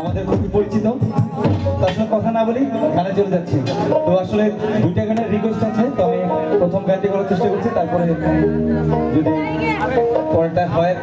আমাদের খুবই পরিচিত। তার সঙ্গে কথা না বলি, গানে চলে যাচ্ছি। তো আসলে দুইটা গানের রিকোয়েস্ট আছে, তো আমি প্রথম গানটি করার চেষ্টা করছি, তারপরে যদি পরেরটা হয়।